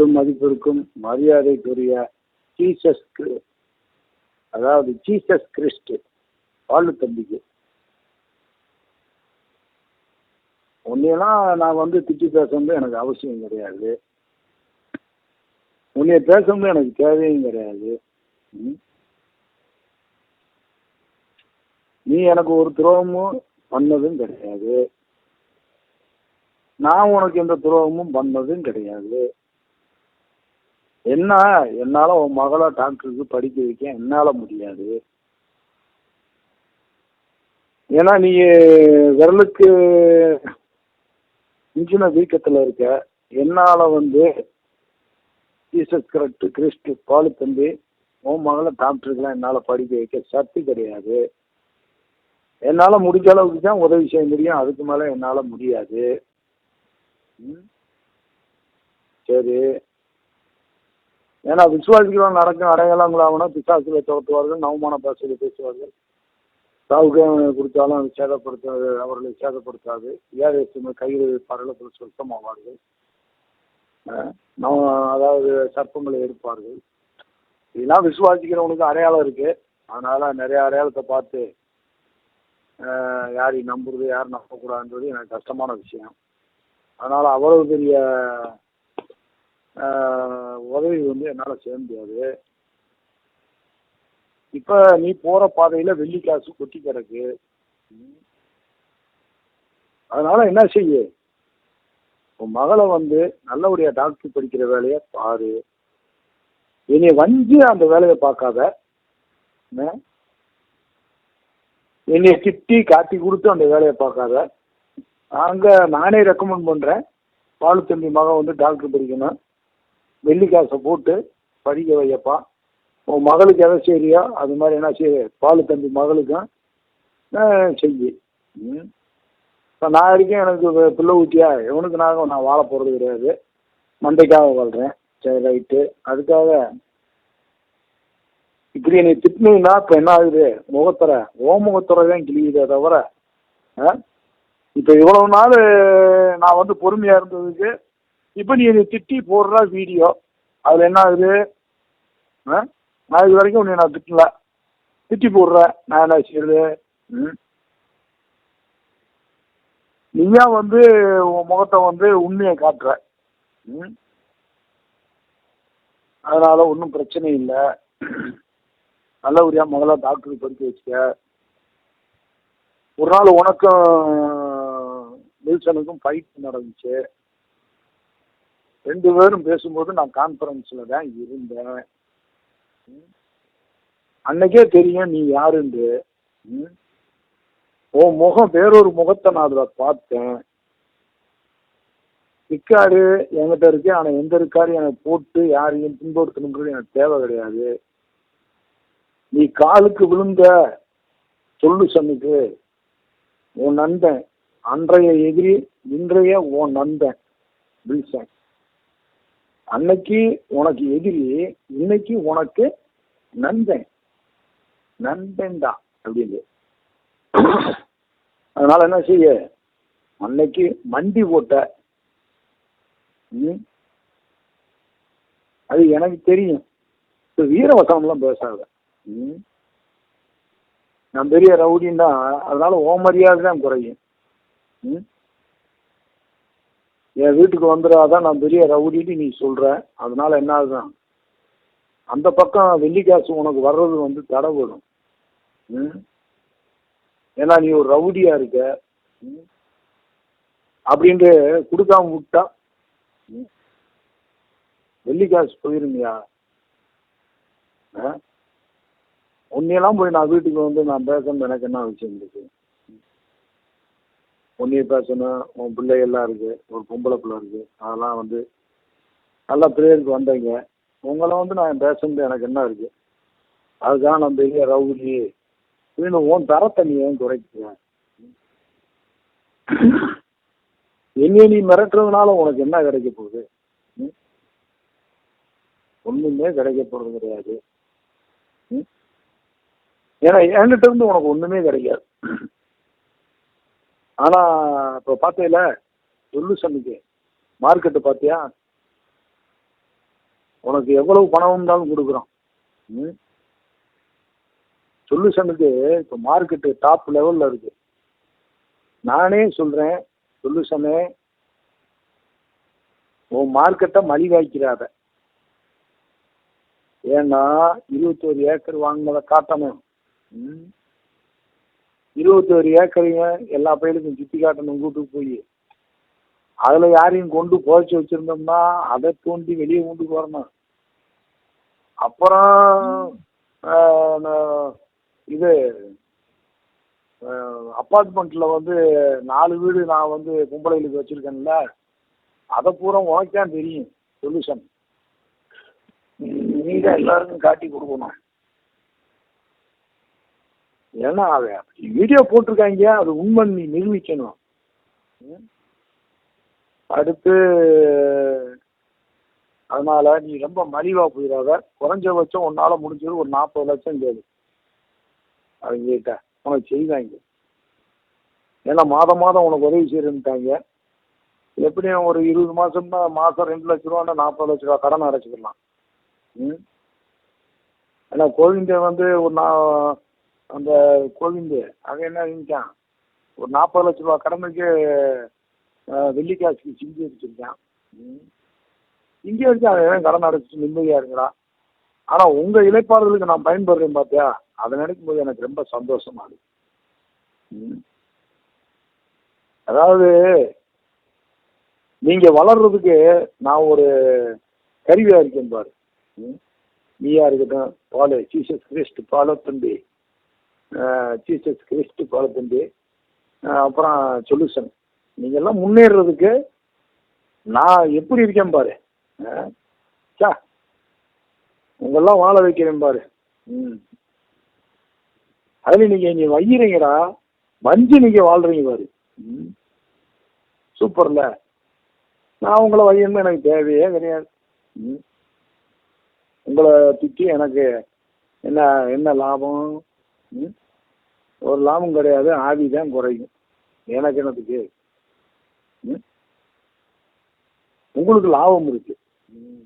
பெரும் மதிப்பிற்கும் மரியாதைக்குரிய ஜீசஸ் அதாவது ஜீசஸ் கிறிஸ்டு பாலு தம்பிக்கு. உன்னையெல்லாம் நான் வந்து திட்டி பேசணும்னு எனக்கு அவசியம் கிடையாது. உன்னைய பேசணும்னு எனக்கு தேவையும் கிடையாது. ம்? நீ எனக்கு ஒரு துரோகமும் பண்ணதும் கிடையாது. நான் உனக்கு எந்த துரோகமும் பண்ணதும் கிடையாது. என்ன? என்னால உன் மகளை டாக்டருக்கு படிக்க வைக்க என்னால முடியாது. ஏன்னா நீ விரலுக்கு இன்ஜின வீக்கத்துல இருக்க. என்னால வந்து ஜீசஸ் கிரட்டு கிறிஸ்து பாலு தம்பி உன் மகளை டாக்டருக்கெல்லாம் என்னால படிக்க வைக்க சக்தி கிடையாது. என்னால முடிஞ்ச அளவுக்கு தான் உதவி செய்ய முடியும். அதுக்கு மேல என்னால முடியாது. ம்? சரி. ஏன்னா விசுவாசிகளும் நடக்கும் அடையாளங்களாகனா பிசாசுகளை துரத்துவார்கள் நவமான பாசையில பேசுவார்கள். சாவுக்கு கொடுத்தாலும் சேதப்படுத்தாது அவர்களை சேதப்படுத்தாது. ஏழை கையில் வைப்பார்கள் சுத்தமாவார்கள் அஹ் அதாவது சர்ப்பங்களை எடுப்பார்கள். இதெல்லாம் விசுவாசிக்கிறவனுக்கு அடையாளம் இருக்கு. அதனால நிறைய அடையாளத்தை பார்த்து யாரையும் நம்புறது யாரும் நம்பக்கூடாதுன்றது எனக்கு கஷ்டமான விஷயம். அதனால அவ்வளவு பெரிய உதவி வந்து என்னால் செய்ய முடியாது. இப்போ நீ போகிற பாதையில் வெள்ளி காசு கொட்டி கிடக்கு. ம். என்ன செய்ய? உன் மகளை வந்து நல்லபடியாக டாக்டர் படிக்கிற வேலையை பாரு. என்னை வஞ்சி அந்த வேலையை பார்க்காத. என்னை? திட்டி காட்டி கொடுத்து அந்த வேலையை பார்க்காத. அங்கே நானே ரெக்கமெண்ட் பண்ணுறேன் பாலு தம்பி மகன் வந்து டாக்டர் படிக்கணும். வெள்ளி காசை போட்டு படிக்க வையப்பா. உன் மகளுக்கு எதை செய்யறியோ அது மாதிரி என்ன செய்ய பாலு தம்பி மகளுக்கும் செய்யு ம். இப்போ நான் வரைக்கும் எனக்கு பிள்ளை ஊட்டியா? இவனுக்கு நாங்கள் நான் வாழ போகிறது கிடையாது. மண்டைக்காக வாழ்கிறேன் சரி ரைட்டு. அதுக்காக இப்படி என்னை திட்டினீங்கன்னா இப்போ என்ன ஆகுது? முகத்துறை ஓ முகத்துறை தான் கிழியுதே தவிர ஆ? இப்போ இவ்வளவு நாள் நான் வந்து பொறுமையாக இருந்ததுக்கு இப்போ நீ திட்டி போடுற வீடியோ அதில் என்ன ஆகுது? ஆ? நான் இது வரைக்கும் உன்னை நான் திட்டல. திட்டி போடுறேன் நான் என்ன செய்யறது? ம்? நீயா வந்து உன் முகத்தை வந்து உண்மையை காட்டுற. ம்? அதனால ஒன்றும் பிரச்சனை இல்லை. நல்லபடியாக முதல்ல டாக்டருக்கு படிக்க வச்சுக்க. ஒரு நாள் உனக்கும் வில்சனுக்கும் ஃபைட் நடந்துச்சு. ரெண்டு பேரும் பேசும்போது நான் கான்ஃபரன்ஸில் தான் இருந்தேன். ம். அன்னைக்கே தெரியும் நீ யாருண்டு ம். உன் முகம் வேறொரு முகத்தை நான் அதில் பார்த்தேன். சிக்காடு என்கிட்ட இருக்கு ஆனால் எந்த இருக்காரு எனக்கு போட்டு யாரையும் துன்படுத்தணுன்றது எனக்கு தேவை கிடையாது. நீ காலுக்கு விழுந்த சொல்லு சன்னுக்கு உன் நண்பன் அன்றைய எதிரி இன்றைய உன் நண்பன் வில்சன். அன்னைக்கு உனக்கு எதிரி இன்னைக்கு உனக்கு நண்பன். நண்பன் தான் அப்படின்னு. அதனால என்ன செய்ய? அன்னைக்கு மண்டி போட்ட ம்? அது எனக்கு தெரியும். இப்போ வீரவசனம்லாம் பேசாத. ம்? நான் பெரிய ரவுடின்னா அதனால ஓ மரியாதை தான் குறையும். ம்? என் வீட்டுக்கு வந்துடாதான் நான் பெரிய ரவுடின்னு நீ சொல்கிற அதனால என்ன ஆகுதான் அந்த பக்கம் வெள்ளிக்காசு உனக்கு வர்றது வந்து தடைபடும். ம்? ஏன்னா நீ ஒரு ரவுடியாக இருக்க. ம்? அப்படின்ட்டு கொடுக்காம விட்டா ம்? வெள்ளிக்காசு போயிருங்கயா ஆ? உன்னையெல்லாம் போய் நான் வீட்டுக்கு வந்து நான் பேசணும் எனக்கு என்ன விஷயம் இருக்கு? உன்னைய பேசணும் உன் பிள்ளைகள்லாம் இருக்கு ஒரு பொம்பளை பிள்ளை இருக்கு. அதெல்லாம் வந்து நல்லா பிரேயருக்கு வந்தீங்க உங்களை வந்து நான் பேசுனது எனக்கு என்ன இருக்கு? அதுக்காக நான் பெரிய ரவுடி. இன்னும் உன் தரத்தை நீ ஏன் குறைக்கிறேன் என்னைய நீ மிரட்டுறதுனால உனக்கு என்ன கிடைக்க போகுது? ம்? ஒண்ணுமே கிடைக்க போறது கிடையாது. ம்? ஏன்னா என்கிட்ட இருந்து உனக்கு ஒண்ணுமே கிடைக்காது. ஆனா இப்ப பாத்தீல சொல்லு சொன்னிக்கு மார்க்கெட்டு பாத்தியா உனக்கு எவ்வளவு பணம் இருந்தாலும் கொடுக்குறோம். ம்? சொல்யூஷனுக்கு இப்போ மார்க்கெட்டு டாப் லெவலில் இருக்கு. நானே சொல்கிறேன் சொல்யூஷனு உன் மார்க்கெட்டை மலிவாய்க்கிறாத ஏன்னா இருபத்தோரு ஏக்கர் வாங்கினதை காட்டணும். ம்? இருபத்தோரு ஏக்கரையும் எல்லா பயிலுக்கும் சுற்றி காட்டணும் வீட்டுக்கு போய். அதில் யாரையும் கொண்டு புதைச்சி வச்சுருந்தோம்னா அதை தோண்டி வெளியே கொண்டு வரணும் அப்புறம் நான் இது அப்பார்ட்மெண்ட்டில் வந்து நாலு வீடு நான் வந்து கும்பலைகளுக்கு வச்சுருக்கேன்ல அதை பூரா உனக்கான் தெரியும் சொல்யூஷன் நீ தான் எல்லாருக்கும் காட்டி கொடுக்கணும். ஏன்னா அதை வீடியோ போட்டிருக்காங்க. அது உண்மை நீ நிரூபிக்கணும். ம்? அடுத்து அதனால நீ ரொம்ப மலிவா போயிடாத. குறைஞ்சபட்சம் உன்னால முடிஞ்சது ஒரு நாற்பது லட்சம் கேளு. அவங்ககிட்ட. உனக்கு செய்வாங்க. ஏன்னா மாதம் மாதம் உனக்கு உதவி செய்யறேன்ட்டாங்க. எப்படியும் ஒரு இருபது மாசம்னா மாசம் ரெண்டு லட்ச ரூபான்னா நாற்பது லட்ச ரூபா கடன் அடைச்சிக்கலாம். ம்? ஏன்னா கோவிந்த வந்து ஒரு நான் அந்த கோவிந்து அவன் என்ன நினைக்கான் ஒரு நாற்பது லட்ச ரூபா கடமைக்கு வெள்ளிக்காசுக்கு சிங்கி வச்சிருக்கான். ம். வச்சு அவன் ஏன் கடன் அடைச்சிட்டு நிம்மதியாக இருக்கிறான் ஆனால் உங்கள் இழைப்பாளர்களுக்கு நான் பயன்படுறேன் பார்த்தியா அதை நினைக்கும் போது எனக்கு ரொம்ப சந்தோஷமா இருக்கு. ம். அதாவது நீங்கள் வளர்றதுக்கு நான் ஒரு கருவியாக இருக்கேன் பாரு. ம். நீயா இருக்கட்டும் பாலு ஜீசஸ் கிறிஸ்ட் பாலோ தம்பி. ஜீசஸ் கிறிஸ்து பாலோ அப்புறம் சொல்யூஷன். நீங்கள்லாம் முன்னேறதுக்கு நான் எப்படி இருக்கேன் பாரு. சா உங்கெல்லாம் வாழ வைக்கிறேன் பாரு. ம். அதில் நீங்கள் நீ வையிறீங்கடா. வஞ்சி நீங்கள் வாழ்கிறீங்க பாரு. ம். சூப்பரில். நான் உங்களை வையணும்னு எனக்கு தேவையே கிடையாது. ம். உங்களை திட்டி எனக்கு என்ன என்ன லாபம்? ம். ஒரு லாபம் கிடையாது ஆவி தான் குறையும். எனக்கு என்னத்துக்கு ம்? உங்களுக்கு லாபம் இருக்கு. ம்.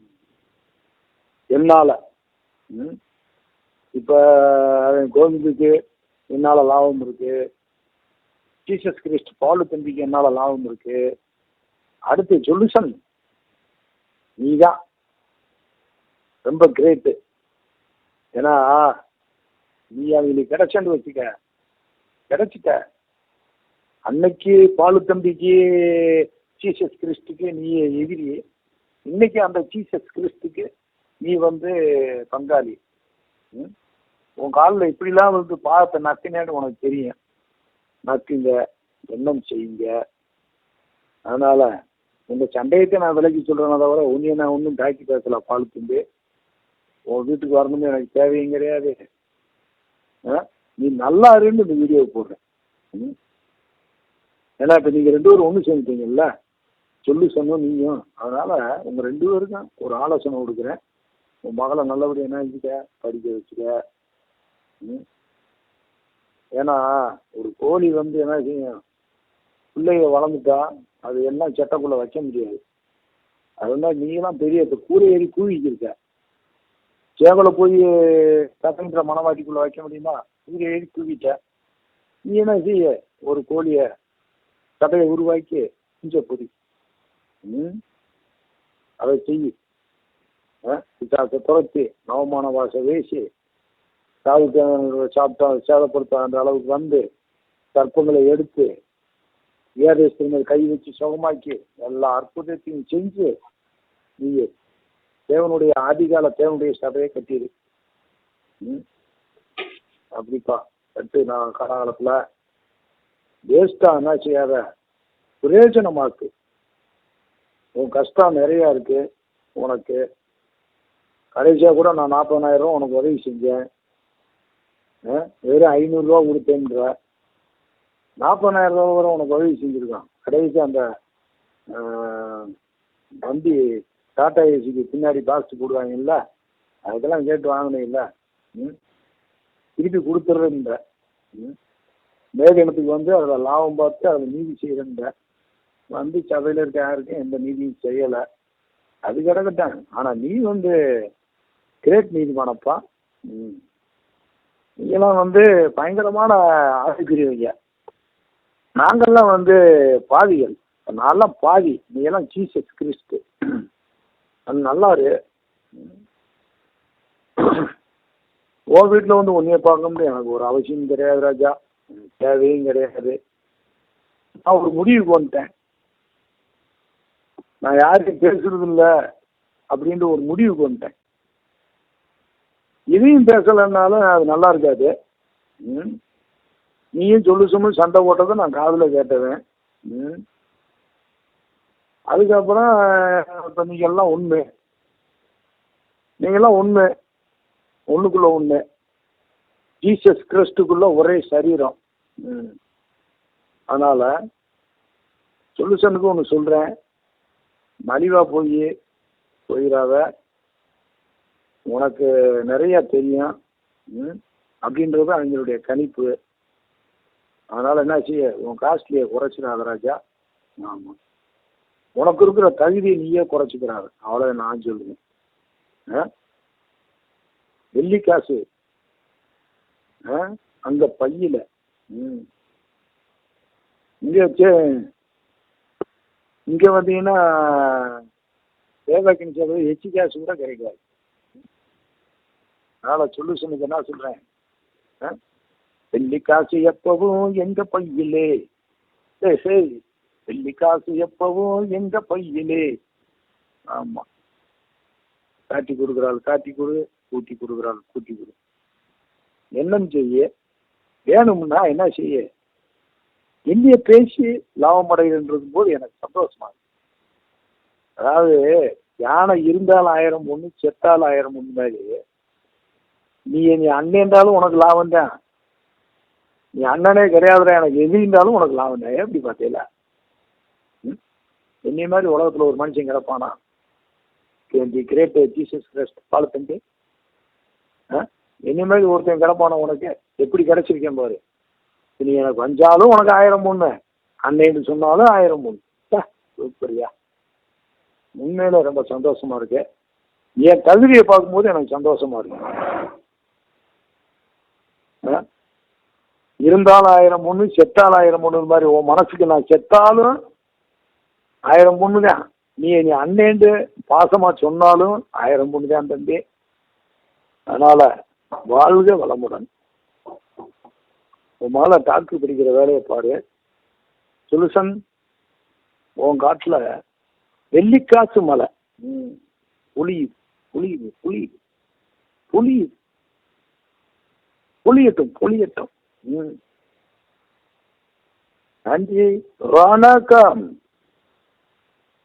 என்னால. ம்? இப்போ கோவிந்துக்கு என்னால் லாபம் இருக்கு. ஜீசஸ் கிறிஸ்ட் பால் தம்பிக்கு என்னால் லாபம் இருக்கு. அடுத்து சொல்யூஷன் நீ தான் ரொம்ப கிரேட்டு ஏன்னா நீ அவங்களுக்கு கிடைச்சேன்னு வச்சுக்க. கிடைச்சிட்ட. அன்னைக்கு பாலு தம்பிக்கு ஜீசஸ் கிறிஸ்டுக்கு நீ எதிரி. இன்னைக்கு அந்த ஜீசஸ் கிறிஸ்டுக்கு நீ வந்து பங்காளி. ம்? உன் காலில் இப்படிலாம் வந்து பாவத்தை நக்கினேன்னு உனக்கு தெரியும். நக்குங்க எண்ணம் செய்யுங்க. அதனால உங்க சண்டையத்தை நான் விலக்கி சொல்றேன் தவிர உன்னைய நான் ஒன்றும் தாக்கி பேசல பால் தம்பி. உன் வீட்டுக்கு வரணும்னு எனக்கு தேவையும் கிடையாது. ஆ? நீ நல்லா இருந்து இந்த வீடியோ போடுறேன். ம்? ஏன்னா இப்போ நீங்கள் ரெண்டு பேரும் ஒன்று சேர்ந்துட்டீங்கல்ல சொல்லி சொன்னோம் நீயும். அதனால் உங்கள் ரெண்டு பேருக்கும் ஒரு ஆலோசனை கொடுக்குறேன். உன் மகளை நல்லபடியாக என்ன வச்சுக்க படிக்க வச்சுக்க. ம்? ஏன்னா ஒரு கோழி வந்து என்ன செய்யும்? பிள்ளைய வளர்ந்துட்டா அது எல்லாம் சட்டக்குள்ளே வைக்க முடியாது. அதனால் நீங்களாம் பெரிய இப்போ கூரை ஏறி கூவிக்கிருக்க. சேவலை போய் கசங்கிற மனவாட்டிக்குள்ளே வைக்க முடியுமா? இங்கே ஏறி கூவிட்ட நீ என்ன செய்ய? ஒரு கோழியை சட்டையை உருவாக்கி குஞ்ச பொறி ம்? அதை செய்யு. பிசாசை துரத்தி நவமான வாசை வேசி சாவுக்கு சாப்பிட்டா சேதப்படுத்தாத அளவுக்கு வந்து சர்ப்பங்களை எடுத்து ஏதேசத்தின் மேல் கை வச்சு சுகமாக்கி எல்லா அற்புதத்தையும் செஞ்சு நீ தேவனுடைய ஆதிகால தேவனுடைய சபையை கட்டிடு. ம்? அப்படிப்பா. கட்டு நான் காலகாலத்தில் வேஸ்ட்டாக என்ன செய்யாத? பிரயோஜனமாக்கு. உன் கஷ்டம் நிறையா இருக்கு. உனக்கு கடைசியாக கூட நான் நாற்பதாயிரம் உனக்கு உதவி செஞ்சேன். ஆ, வெறும் ஐநூறுரூவா கொடுத்தேன்ற. நாற்பதனாயிரம் ரூபா உனக்கு உதவி செஞ்சுருக்கான். கடைசி அந்த வண்டி டாட்டா ஏசிக்கு பின்னாடி பாக்ஸ் போடுவாங்கல்ல அதுக்கெல்லாம் கேட்டு வாங்கினீங்கல்ல? ம்? திருப்பி கொடுத்துட்றேன்ற. ம்? மேகனத்துக்கு வந்து அதில் லாபம் பார்த்து அதில் நீதி செய்கிறேன்ற வந்து சபையில் இருக்க யாருக்கும் எந்த நீதியும் செய்யலை. அது கிடக்கட்டாங்க ஆனால் நீ வந்து கிரேட் நீதிமானப்பா. ம். நீங்களாம் வந்து பயங்கரமான ஆசைக்குரியவங்க நாங்கள்லாம் வந்து பாவிகள். நான்லாம் பாவி. நீ எல்லாம் ஜீசஸ் கிறிஸ்து. அது நல்லாரு உன் வீட்டில் வந்து உன்னைய பார்க்க முடியும் எனக்கு ஒரு அவசியம் கிடையாது ராஜா. தேவையும் கிடையாது. நான் ஒரு முடிவுக்கு வந்துட்டேன். நான் யாருக்கும் பேசுறது இல்லை அப்படின்ற ஒரு முடிவுக்கு வந்துட்டேன். இதையும் பேசலைன்னாலும் அது நல்லா இருக்காது. ம்? நீயும் சொல்லு சொல்லு சண்டை போட்டதை நான் காதில் கேட்டவன். ம்? அதுக்கப்புறம் இப்போ நீங்கள் எல்லாம் உண்மை. நீங்கள்லாம் உண்மை. ஒன்றுக்குள்ள ஒன்று ஜீசஸ் கிறிஸ்டுக்குள்ள ஒரே சரீரம். ம். அதனால் சொல்யூஷனுக்கு ஒன்று சொல்கிறேன் மலிவாக போய் போயிடாத உனக்கு நிறைய தெரியும். ம். அப்படின்றது அவங்களுடைய கணிப்பு. அதனால் என்ன செய்ய உன் காஸ்ட்லியை குறைச்சிடாத ராஜா. ஆமாம் உனக்கு இருக்கிற தகுதியை நீயே குறைச்சிக்கிறாரு. அவ்வளோ நான் சொல்லுவேன் ஆ? வெள்ளி காசு. ஆ? அங்கே பையில். ம். இங்கே வச்சு இங்கே வந்தீங்கன்னா தேவாக்கின் சேவை எச்சி காசு கூட கிடைக்காது அதனால் சொல்யூஷனுக்கு என்ன சொல்கிறேன் ஆ? வெள்ளி காசு எப்பவும் எங்க பையிலே. சரி சரி வெள்ளி காசு எப்பவும் எங்க பையிலே. ஆமாம் காட்டி கொடுக்குறாள் காட்டி கொடு. கூட்டி கொடுக்குறாள் கூட்டி கொடு. என்னன்னு செய்ய வேணும்னா என்ன செய்ய? என்னைய பேசி லாபம் அடைகிறன்றது போது எனக்கு சந்தோஷமா அதாவது யானை இருந்தால் ஆயிரம் ஒன்று செத்தால் ஆயிரம் ஒன்று மாதிரி. நீ நீ அண்ணன்றாலும் உனக்கு லாபம் தான். நீ அண்ணனே கிடையாதுடா எனக்கு எது இருந்தாலும் உனக்கு லாபம் தான். எப்படி பார்த்தீங்களா ம்? என்னைய மாதிரி உலகத்தில் ஒரு மனுஷன் கிடப்பானா? The great Jesus Christ follow பண்ணி ஆ? ஒருத்தன் கிடப்பான உனக்கு? எப்படி கிடைச்சிருக்கேன் பாரு. நீ எனக்கு வஞ்சாலும் உனக்கு ஆயிரம் பொண்ணு. அன்னைன்னு சொன்னாலும் ஆயிரம் பொண்ணு. சூப்பரியா. உண்மையில ரொம்ப சந்தோஷமா இருக்கு. என் தகுதியை பார்க்கும்போது எனக்கு சந்தோஷமா இருக்கு. ஆ? இருந்தாலும் ஆயிரம் பொண்ணு செத்தாலும் ஆயிரம் பொண்ணு மாதிரி உன் மனசுக்கு நான் செத்தாலும் ஆயிரம் பொண்ணு தான் நீ நீ அண்ணேண்டு பாசமா சொன்னாலும் ஆயிரம் பொண்ணு தான் தம்பி. அதனால வாழ்க வளமுடன். உன் மேல டாக்டர் பிடிக்கிற வேலையை பாரு. சொல்யூஷன் உன் காட்டில் வெள்ளிக்காசு மலை. ம். புளியுது புளியுது புளியுது புளியுது புளியட்டும் புளியட்டும் நன்றி. வணக்கம்